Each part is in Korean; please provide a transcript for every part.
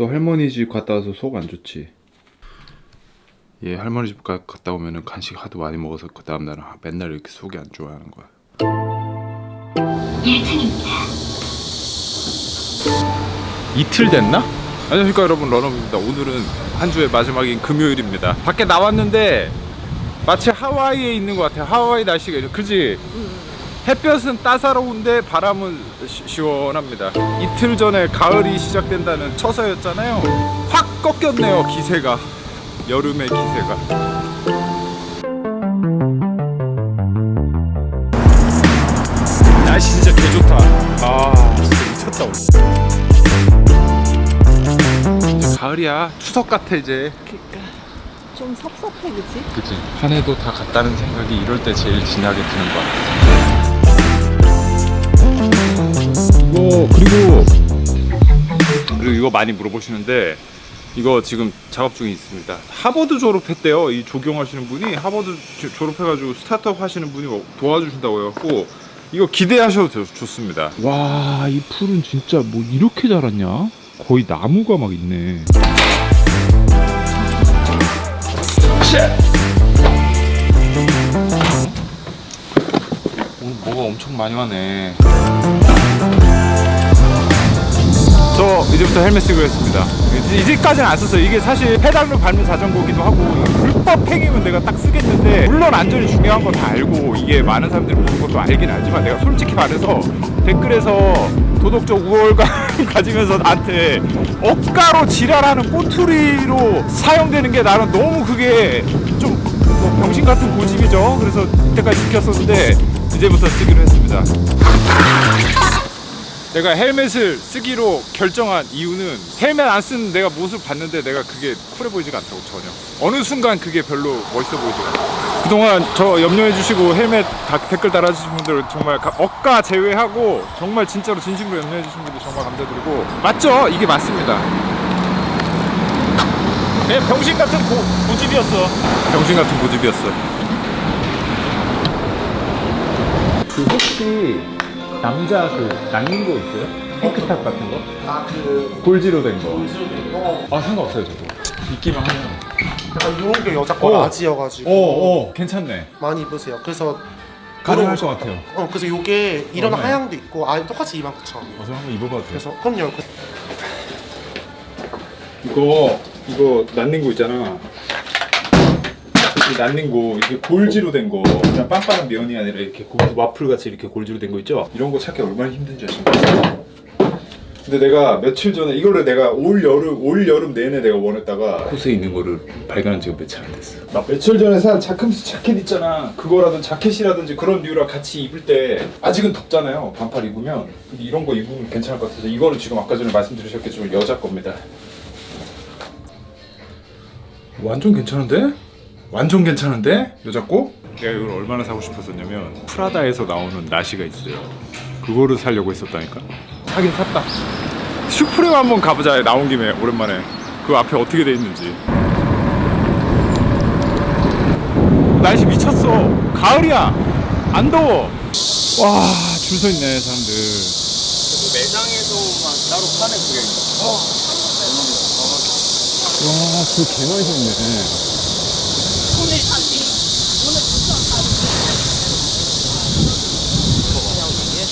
또 할머니 집 갔다 와서 속 안 좋지. 얘 할머니 집 가- 갔다 오면은 간식 하도 많이 먹어서 그 다음 날은 맨날 이렇게 속이 안 좋아하는 거야. 1층입니다. 이틀 됐나? 안녕하십니까 여러분 러너입니다. 오늘은 한 주의 마지막인 금요일입니다. 밖에 나왔는데 마치 하와이에 있는 것 같아요. 하와이 날씨가. 그지? 햇볕은 따사로운데 바람은 시, 시원합니다. 이틀 전에 가을이 시작된다는 처서였잖아요. 확 꺾였네요 기세가. 여름의 기세가. 날씨 진짜 개 좋다. 아 진짜 미쳤다. 이제 가을이야. 추석 같아 이제. 그니까 좀 섭섭해 그치? 그치. 한 해도 다 갔다는 생각이 이럴 때 제일 진하게 드는 것 이거 그리고 그리고 이거 많이 물어보시는데 이거 지금 작업 중에 있습니다. 하버드 졸업했대요. 이 조경하시는 분이 하버드 조- 졸업해가지고 스타트업 하시는 분이 뭐 도와주신다고 해갖고 이거 기대하셔도 좋- 좋습니다. 와, 이 풀은 진짜 뭐 이렇게 자랐냐? 거의 나무가 막 있네. 엄청 많이 와네. 저 이제부터 헬멧 쓰기로 했습니다. 이제- 이제까지는 안 썼어요. 이게 사실 페달로 밟는 자전거기도 하고 불법 행위면 내가 딱 쓰겠는데 물론 안전이 중요한 거다 알고 이게 많은 사람들이 모르는 것도 알긴 알지만 내가 솔직히 말해서 댓글에서 도덕적 우월감 가지면서 나한테 억가로 지랄하는 꼬투리로 사용되는 게 나는 너무 그게 좀뭐 병신 같은 고집이죠. 그래서 그때까지 지켰었는데 이제부터 쓰기로 했습니다. 내가 헬멧을 쓰기로 결정한 이유는 헬멧 안 쓰는 내가 모습 봤는데 내가 그게 쿨해 보이지가 않다고 전혀. 어느 순간 그게 별로 멋있어 보이지가 않아. 그동안 저 염려해 주시고 헬멧 다 댓글 달아주신 분들 정말 가- 억가 제외하고 정말 진짜로 진심으로 염려해 주신 분들 정말 감사드리고. 맞죠? 이게 맞습니다. 내 병신 같은 고, 고집이었어. 병신 같은 고집이었어 그 혹시 남자 그 남는 거 있어요? 핑크탑 같은 거? 아, 그, 골지로 된 거. 어, 아 상관없어요 저도. 있기만 하면. 약간 이런 게 여자 거 어. 라지여가지고 어, 어, 괜찮네. 많이 입으세요. 그래서 가능할 것 같아요. 어, 그래서 요게 이런 얼마예요? 하향도 있고, 아, 똑같이 29,000원. 어서 한번 입어봐도 돼요? 그래서 그럼요. 그, 이거 이거 난닝고 있잖아. 이 난닝고 이렇게 골지로 된 거, 그냥 빵빵한 면이 아니라 이렇게 고- 와플 같이 이렇게 골지로 된 거 있죠? 이런 거 찾기 얼마나 힘든지 아십니까? 근데 내가 며칠 전에 이거를 내가 올 여름 올 여름 내내 내가 원했다가 곳에 있는 거를 발견한 지가 며칠 안 됐어. 나 며칠 전에 산 자크무스 자켓 있잖아. 그거라든 자켓이라든지 그런 류랑 같이 입을 때 아직은 덥잖아요. 반팔 입으면 근데 이런 거 입으면 괜찮을 것 같아서 이거는 지금 아까 전에 말씀드리셨겠지만 여자 겁니다. 완전 괜찮은데? 완전 괜찮은데? 여자 거? 내가 이걸 얼마나 사고 싶었었냐면 프라다에서 나오는 나시가 있어요. 그거를 사려고 했었다니까. 사긴 샀다. 슈프림 한번 가보자. 나온 김에 오랜만에 그 앞에 어떻게 돼 있는지. 날씨 미쳤어. 가을이야. 안 더워. 와, 줄 서 있네 사람들. 매장에서만 따로 파는 그게. 와, 저개 많이 서 있네. 오늘 다시 오늘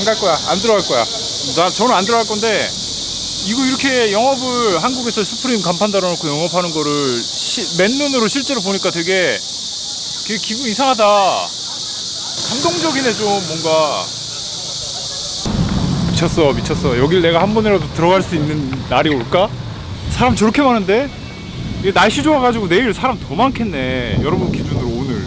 안 갈 거야. 안 들어갈 거야. 나 저는 안 들어갈 건데 이거 이렇게 영업을 한국에서 스프림 간판 달아놓고 영업하는 거를 시, 맨눈으로 실제로 보니까 되게 기분 이상하다. 감동적이네 좀 뭔가. 미쳤어 미쳤어. 여길 내가 한 번이라도 들어갈 수 있는 날이 올까? 사람 저렇게 많은데? 이게 날씨 좋아가지고 내일 사람 더 많겠네. 여러분 기준으로 오늘.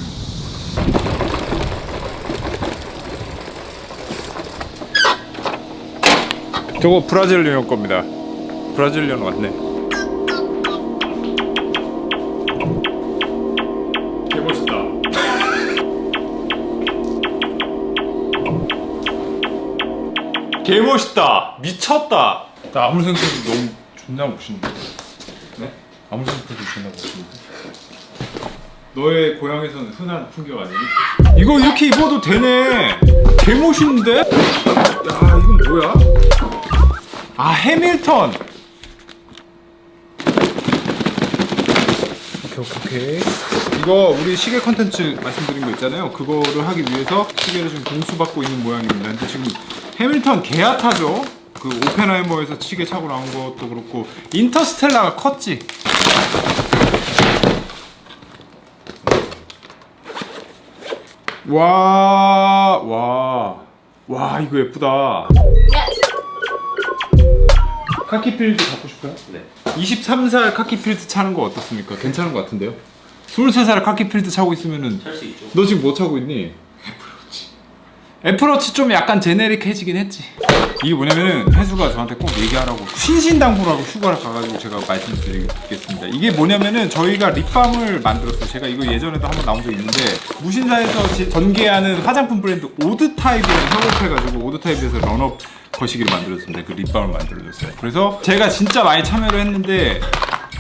저거 브라질리언 겁니다. 브라질리언 왔네. 개 멋있다. 개 멋있다. 미쳤다. 나 아무리 생각해도 너무 존나 멋있는데. 네? 아무리 생각해도 존나 멋있는데. 너의 고향에서는 흔한 풍경 아니니? 이거 이렇게 입어도 되네. 개 멋있는데? 야 이건 뭐야? 아 해밀턴 오케이. 이거 우리 시계 컨텐츠 말씀드린 거 있잖아요. 그거를 하기 위해서 시계를 지금 공수받고 있는 모양입니다. 근데 지금 해밀턴 개핫하죠? 그 오펜하이머에서 시계 차고 나온 것도 그렇고 인터스텔라가 컸지. 와, 와, 와, 이거 예쁘다. 카키필드 갖고 싶어요? 네. 23살 카키필드 차는 거 어떻습니까? 괜찮은 거 같은데요? 23살 카키필드 차고 있으면은 살수 있죠. 너 지금 뭐 차고 있니? 애플워치 좀 약간 제네릭해지긴 했지. 이게 뭐냐면은 혜수가 저한테 꼭 얘기하라고 신신당부라고 휴가를 가가지고 제가 말씀드리겠습니다. 이게 뭐냐면은 저희가 립밤을 만들었어요. 제가 이거 예전에도 한번 나온 적 있는데 무신사에서 지- 전개하는 화장품 브랜드 오드타입이랑 협업해가지고 오드타입에서 런업 거시기를 만들었습니다. 그 립밤을 만들어줬어요. 그래서 제가 진짜 많이 참여를 했는데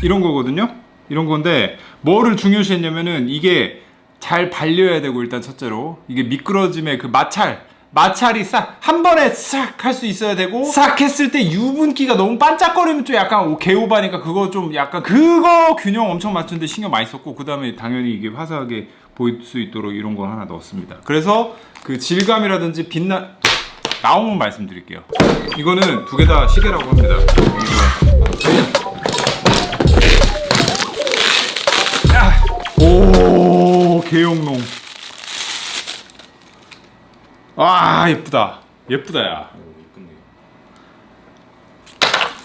이런 거거든요? 이런 건데 뭐를 중요시했냐면은 이게 잘 발려야 되고 일단 첫째로. 이게 미끄러짐의 그 마찰 마찰이 싹 한 번에 싹 할 수 있어야 되고 싹 했을 때 유분기가 너무 반짝거리면 좀 약간 오- 개오바니까 그거 좀 약간 그거 균형 엄청 맞추는데 신경 많이 썼고 그 다음에 당연히 이게 화사하게 보일 수 있도록 이런 거 하나 넣었습니다. 그래서 그 질감이라든지 빛나 나오면 말씀드릴게요. 이거는 두 개 다 시계라고 합니다 개용농. 아 예쁘다. 예쁘다 야.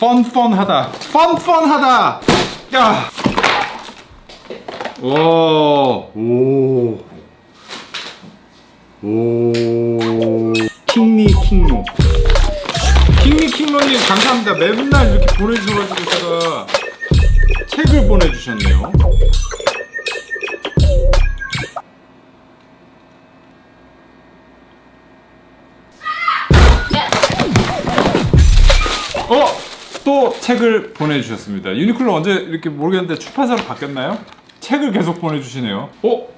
펀펀하다. 펀펀하다! 야! 오, 오, 오, 킹리 킹로. 킹리 킹로님 감사합니다. 맨날 이렇게 보내주셔가지고 제가 책을 보내주셨네요. 책을 보내주셨습니다. 유니클로 언제 이렇게 모르겠는데 출판사로 바뀌었나요? 책을 계속 보내주시네요. 어?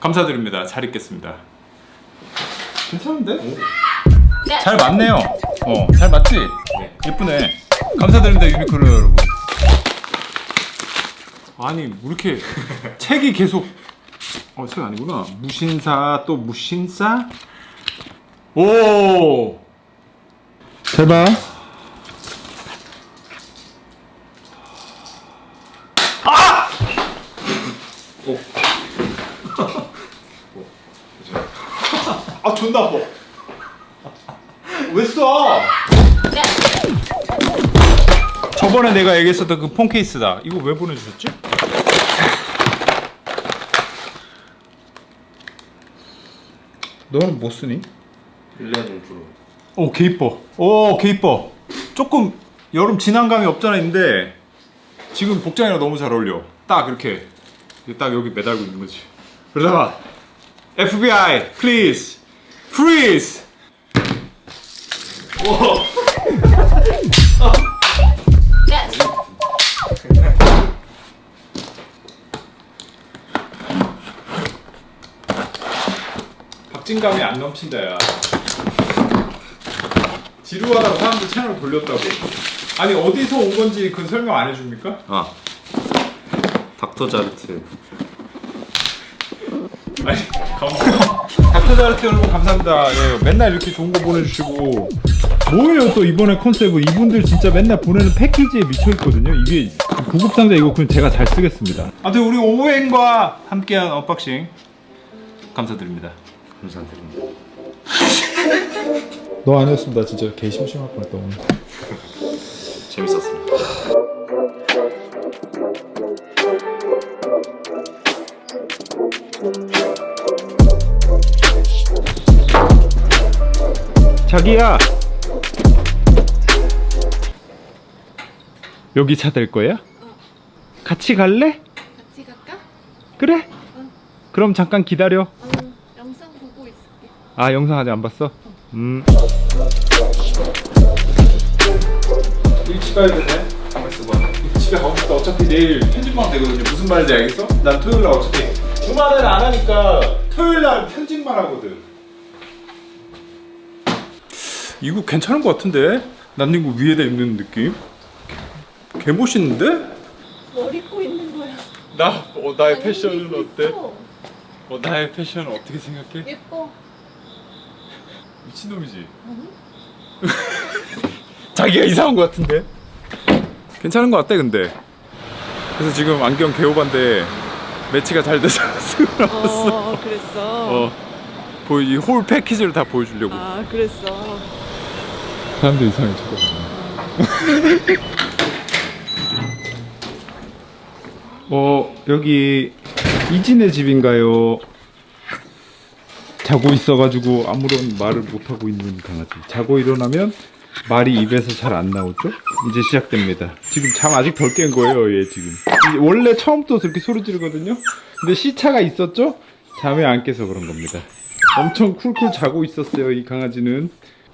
감사드립니다. 잘 읽겠습니다. 괜찮은데? 잘 맞네요. 어, 잘 맞지? 예쁘네. 감사드립니다, 유니클로 여러분. 아니, 뭐 이렇게 책이 계속 어, 책 아니구나. 무신사 또 무신사? 오! 잘 봐. 아! 아, 존나 아파. 왜 써? 저번에 내가 얘기했었던 그 폰 케이스다. 이거 왜 보내주셨지? 너는 뭐 쓰니? 11 프로. 오, 개 이뻐. 오, 개 이뻐. 조금 여름 진한 감이 없잖아 있는데 지금 복장이랑 너무 잘 어울려. 딱 이렇게 딱 여기 매달고 있는 거지. 그러다가 FBI, please, freeze. 박진감이 안 넘친다 야. 지루하다고 사람들 채널 돌렸다고. 아니 어디서 온 건지 그 설명 안 해줍니까? 아. 닥터 자르트. 아니 감사합니다. 닥터 자르트 여러분 감사합니다. 예, 맨날 이렇게 좋은 거 보내주시고 뭐예요 또 이번에 컨셉은 이분들 진짜 맨날 보내는 패키지에 미쳐 있거든요. 이게 구급 상자 이거 그럼 제가 잘 쓰겠습니다. 아무튼 우리 오행과 함께한 언박싱 감사드립니다. 감사드립니다. 너 아니었으면 나 진짜 개 심심할 뻔했다 오늘. 재밌었습니다. 자기야 여기 차될 거야? 같이 갈래? 같이 갈까? 그래? 그럼 잠깐 기다려. 어, 영상 보고 있을게. 아 영상 아직 안 봤어? 음. 일찍 가야 되네. 가만 있어봐. 집에 가고 싶다. 어차피 내일 편집만 되거든요. 무슨 말인지 알겠어? 난 토요일 날 어차피 주말에는 안 하니까 토요일 날 편집만 하거든. 이거 괜찮은 것 같은데? 난 이거 위에다 입는 느낌? 개 멋있는데? 뭘 입고 있는 거야? 나 어, 나의 패션은 어때? 어 나의 패션은 어떻게 생각해? 예뻐. 미친놈이지. 자기가 이상한 것 같은데? 괜찮은 것 같대 근데. 그래서 지금 안경 개호반데 매치가 잘 돼서 쓰고 나왔어. 어 그랬어. 어. 보이 이홀 패키지를 다 보여주려고. 아 그랬어. 사람들 이상해 저거. 어 여기 이진의 집인가요? 자고 있어가지고 아무런 말을 못 하고 있는 강아지. 자고 일어나면 말이 입에서 잘 안 나오죠? 이제 시작됩니다. 지금 잠 아직 덜 깬 거예요, 얘 지금. 이- 원래 처음부터 저렇게 소리 지르거든요. 근데 시차가 있었죠? 잠에 안 깨서 그런 겁니다. 엄청 쿨쿨 자고 있었어요, 이 강아지는.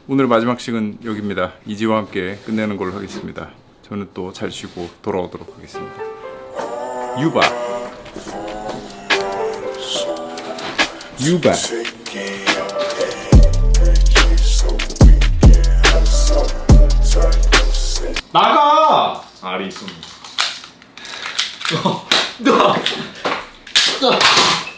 오늘 마지막 식은 여기입니다. 이지와 함께 끝내는 걸로 하겠습니다. 저는 또 잘 쉬고 돌아오도록 하겠습니다. 유바. 유바. 나가! 아리순. 너! 너!